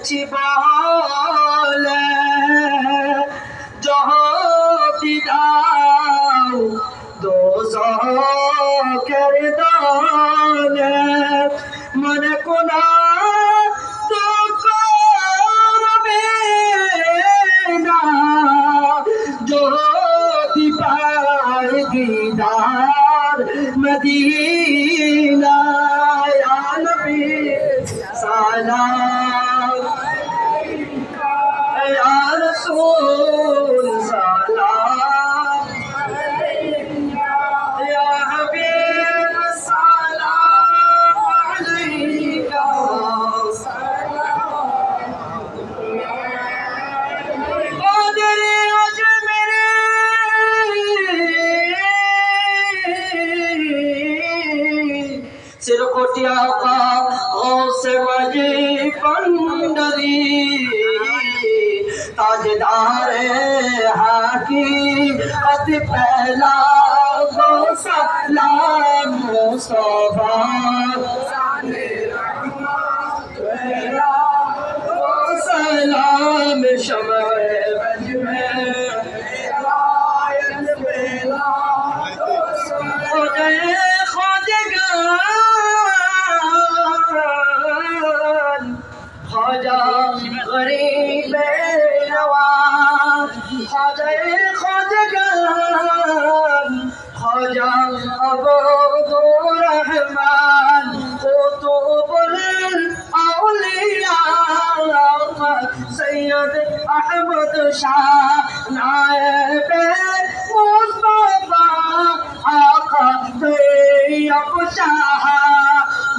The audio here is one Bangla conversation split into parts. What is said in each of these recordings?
করেছি বলে যদি দাও দোজখের দলে মনে কোনা যদি পায় দিদার মদিনা सिरकोटिया का गौस मज़े पंडरी। ताजदार हाकी अति पहला খোঁজা গরিব নওয়াজ খোঁজায় খোঁজগান খোঁজা অবদ রহমান কুতুবুল আউলিয়া সৈয়দ আহমদ শাহ নায়েব মুস্তাফা আকা তৈয়ব শাহ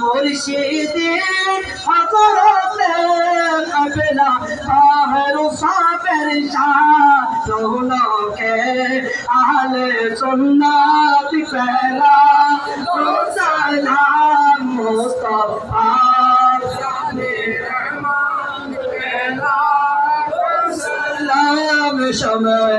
মুর্শিদের হযরত আসবে না তাহের সাপের চৌলকে আহলে সুন্নাত ফেরা। সালাম মুস্তাফা সময়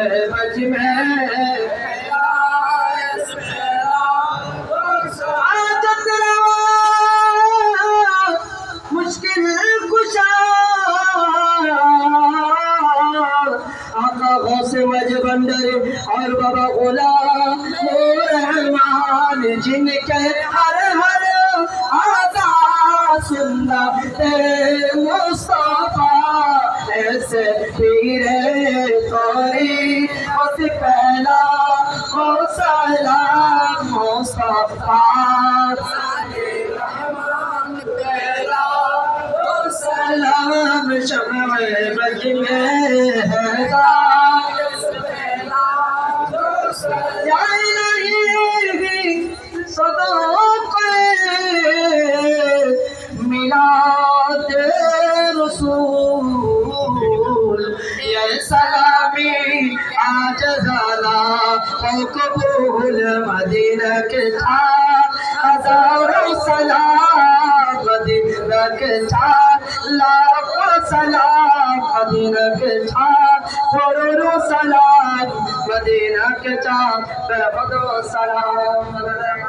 जिनके हर हर आजा सुंदा तेरे मुस्तफा ऐसे पीरे तोरी उस पहला हो सला मुस्तफा सलाम शमे बज में है صدقے ملاد رسول یا سلامی آج زالا قبول مدینہ کے تھا ہزاروں سلام مدینہ کے تھا لاکھوں سلام مدینہ کے تھا کروڑوں سلام مدینہ کے تھا بہت سلام